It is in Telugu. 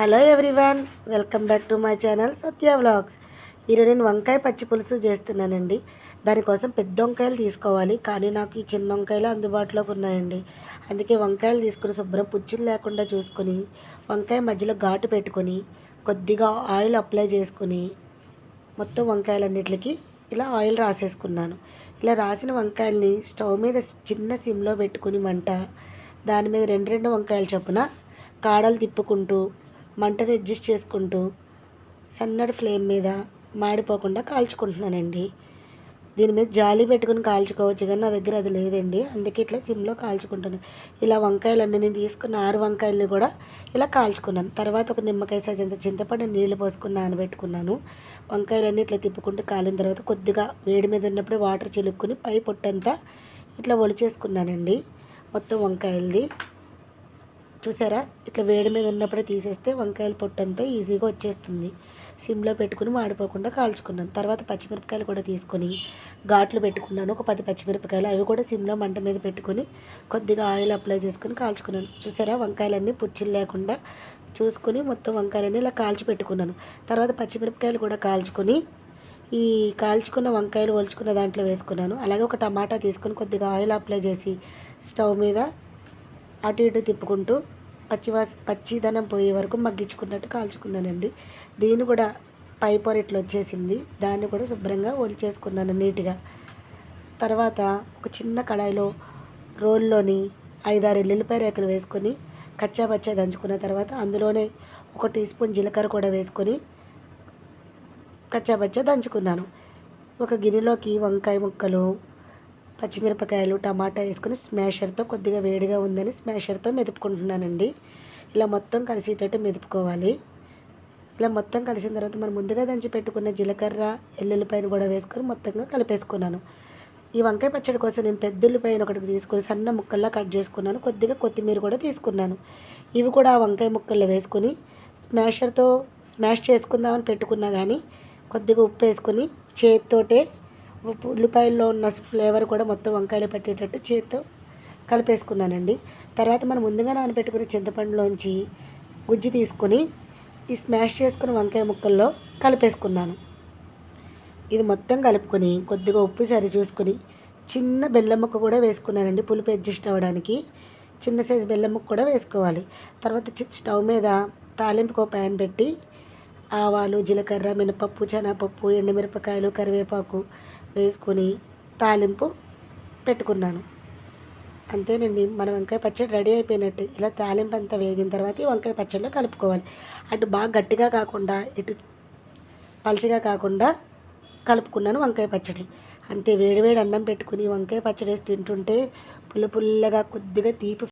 Hello everyone welcome back to my channel Satya vlogs. ఈరోజు నేను వంకాయ పచ్చి పులుసు చేస్తున్నానండి. దానికోసం పెద్ద వంకాయలు తీసుకోవాలి కానీ నాకు ఈ చిన్న వంకాయలు అందుబాటులోకి ఉన్నాయండి. అందుకే వంకాయలు తీసుకుని శుభ్రం పుచ్చులు లేకుండా చూసుకొని వంకాయ మధ్యలో ఘాటు పెట్టుకొని కొద్దిగా ఆయిల్ అప్లై చేసుకుని మొత్తం వంకాయలన్నిటికి ఇలా ఆయిల్ రాసేసుకున్నాను. ఇలా రాసిన వంకాయల్ని స్టవ్ మీద చిన్న సిమ్లో పెట్టుకుని మంట దాని మీద రెండు రెండు వంకాయలు చొప్పున కాడలు తిప్పుకుంటూ మంటను అడ్జస్ట్ చేసుకుంటూ సన్నటి ఫ్లేమ్ మీద మాడిపోకుండా కాల్చుకుంటున్నానండి. దీని మీద జాలి పెట్టుకుని కాల్చుకోవచ్చు కానీ నా దగ్గర అది లేదండి. అందుకే ఇట్లా సిమ్లో కాల్చుకుంటున్నాను ఇలా వంకాయలన్నీ నేను తీసుకున్న ఆరు వంకాయలని కూడా ఇలా కాల్చుకున్నాను. తర్వాత ఒక నిమ్మకాయ సజంత చింతపండు నీళ్ళు పోసుకుని నానబెట్టుకున్నాను. వంకాయలన్నీ ఇట్లా తిప్పుకుంటూ కాలిన తర్వాత కొద్దిగా వేడి మీద ఉన్నప్పుడు వాటర్ చిలుక్కుని పై పొట్టంతా ఇట్లా ఒలిచేసుకున్నానండి. మొత్తం వంకాయలది. చూసారా? ఇట్లా వేడి మీద ఉన్నప్పుడే తీసేస్తే వంకాయల పొట్టంతా ఈజీగా వచ్చేస్తుంది. సిమ్లో పెట్టుకుని మాడిపోకుండా కాల్చుకున్నాను తర్వాత పచ్చిమిరపకాయలు కూడా తీసుకొని ఘాట్లు పెట్టుకున్నాను. ఒక పది పచ్చిమిరపకాయలు. అవి కూడా సిమ్లో మంట మీద పెట్టుకొని కొద్దిగా ఆయిల్ అప్లై చేసుకుని కాల్చుకున్నాను. చూసారా? వంకాయలన్నీ పుచ్చిలు లేకుండా చూసుకుని మొత్తం వంకాయలన్నీ ఇలా కాల్చి పెట్టుకున్నాను. తర్వాత పచ్చిమిరపకాయలు కూడా కాల్చుకొని ఈ కాల్చుకున్న వంకాయలు ఒలుచుకున్న దాంట్లో వేసుకున్నాను. అలాగే ఒక టమాటా తీసుకొని కొద్దిగా ఆయిల్ అప్లై చేసి స్టవ్ మీద అటు ఇటు తిప్పుకుంటూ పచ్చివాస పచ్చిదనం పోయే వరకు మగ్గించుకున్నట్టు కాల్చుకున్నానండి. దీన్ని కూడా పై పొర ఇట్లా వచ్చేసింది. దాన్ని కూడా శుభ్రంగా చేసుకున్నాను నీట్గా. తర్వాత ఒక చిన్న కడాయిలో రోల్లోని ఐదారు ఎల్లుల్లిపాయ రేకులు వేసుకొని కచ్చా పచ్చా దంచుకున్న తర్వాత అందులోనే ఒక టీ స్పూన్ జీలకర్ర కూడా వేసుకొని కచ్చా పచ్చా దంచుకున్నాను. ఒక గిన్నెలోకి వంకాయ ముక్కలు పచ్చిమిరపకాయలు టమాటా వేసుకొని స్మాషర్తో కొద్దిగా వేడిగా ఉందని స్మాషర్తో మెదుపుకుంటున్నానండి. ఇలా మొత్తం కలిసేటట్టు మెదుపుకోవాలి. ఇలా మొత్తం కలిసిన తర్వాత మనం ముందుగా దంచి పెట్టుకున్న జీలకర్ర ఎల్లుల్లిపాయను కూడా వేసుకొని మొత్తంగా కలిపేసుకున్నాను. ఈ వంకాయ పచ్చడి కోసం నేను పెద్ద ఉల్లిపాయను ఒకటి తీసుకొని సన్న ముక్కల్లా కట్ చేసుకున్నాను. కొద్దిగా కొత్తిమీర కూడా తీసుకున్నాను. ఇవి కూడా ఆ వంకాయ ముక్కల్లో వేసుకొని స్మాషర్తో స్మాష్ చేసుకుందామని పెట్టుకున్నా కానీ కొద్దిగా ఉప్పు వేసుకొని చేతితోటే ఉల్లిపాయల్లో ఉన్న ఫ్లేవర్ కూడా మొత్తం వంకాయలు పెట్టేటట్టు చేత్తో కలిపేసుకున్నానండి. తర్వాత మనం ముందుగా నానబెట్టుకున్న చింతపండులోంచి గుజ్జు తీసుకొని ఈ స్మాష్ చేసుకున్న వంకాయ ముక్కల్లో కలిపేసుకున్నాను. ఇది మొత్తం కలుపుకొని కొద్దిగా ఉప్పు సరి చూసుకొని చిన్న బెల్లం ముక్క కూడా వేసుకున్నానండి. పులుపు అడ్జస్ట్ అవ్వడానికి చిన్న సైజు బెల్లం ముక్క కూడా వేసుకోవాలి. తర్వాత స్టవ్ మీద తాలింపుకో ప్యాన్ పెట్టి ఆవాలు జీలకర్ర మినపప్పు శనగపప్పు ఎండుమిరపకాయలు కరివేపాకు వేసుకొని తాలింపు పెట్టుకున్నాను. అంతేనండి. మన వంకాయ పచ్చడి రెడీ అయిపోయినట్టు. ఇలా తాలింపు అంతా వేగిన తర్వాత ఈ వంకాయ పచ్చడిలో కలుపుకోవాలి. అటు బాగా గట్టిగా కాకుండా ఇటు పలుచగా కాకుండా కలుపుకున్నాను వంకాయ పచ్చడి. అంతే వేడివేడి అన్నం పెట్టుకుని వంకాయ పచ్చడి వేసి తింటుంటే పుల్ల పుల్లగా కొద్దిగా తీపి